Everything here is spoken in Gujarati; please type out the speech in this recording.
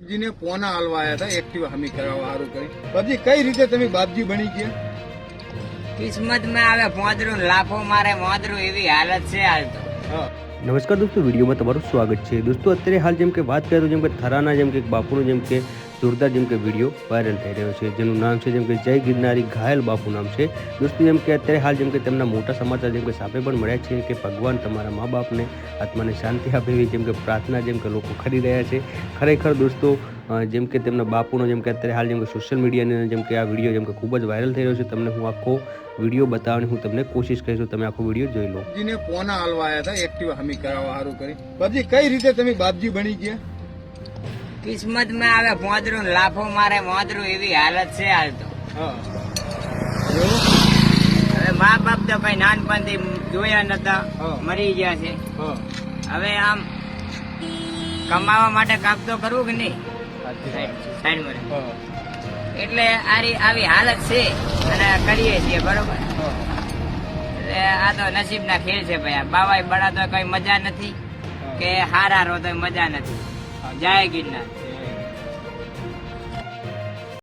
બાપજીને પોના હાલવા આવ્યા હતા. એક્ટિવા હમી કરાવવા સારું કરી. બાપજી કઈ રીતે તમે બાપજી બની ગયા? કિસ્મતમાં આવે મોદરું લાફો મારે મોદરું એવી હાલત છે હાલ તો. નમસ્કાર દોસ્તો વિડીયોમાં તમારું સ્વાગત છે. દોસ્તો અત્યારે હાલ જેમ કે વાત કરીએ તો જેમ કે થરાના જેમ કે બાપુનું જેમ કે જોરદાર જેમ કે વીડિયો વાયરલ થઈ રહ્યો છે જેનું નામ છે જેમ કે જય ગિરનારી ઘાયલ બાપુ નામ છે દોસ્તો જેમ કે અત્યારે હાલ જેમ કે તેમના મોટા સમાચાર જેમ કે સાપે પણ મળ્યા છે કે ભગવાન તમારા મા બાપને આત્માને શાંતિ આપે એવી જેમ કે પ્રાર્થના જેમ કે લોકો કરી રહ્યા છે ખરેખર દોસ્તો જેમ કે તેમના બાપુનો જેમ કે અત્યારે હાલ જેમ કે સોશિયલ મીડિયાની જેમ કે આ વીડિયો જેમ કે ખૂબ જ વાયરલ થઈ રહ્યો છે તમને હું આખો વીડિયો બતાવવાની હું તમને કોશિશ કરીશ તમે આખો વીડિયો જોઈ લો જીને ફોન હાલવા હતા એક્ટિવા હમી કરાવવા સારું કરી બાપજી કઈ રીતે તમે બાપજી બની ગયા કિસ્મતમાં આવે મોદરું લાફો મારે મોદરું એવી હાલત છે હાલ તો. હવે મા બાપ તો કઈ નાનપણથી જોયા નતા. મરી ગયા છે. હવે આમ કમાવા માટે કામ તો કરવું કે નહીં? રહે. હા એટલે આરી આવી હાલત છે અને કરીએ છીએ, બરોબર? એટલે આ તો નસીબના ખેલ છે ભાઈ. બાવાય બળા તો કઈ મજા નથી કે હારા રો તો મજા નથી. જય ગિરનાર.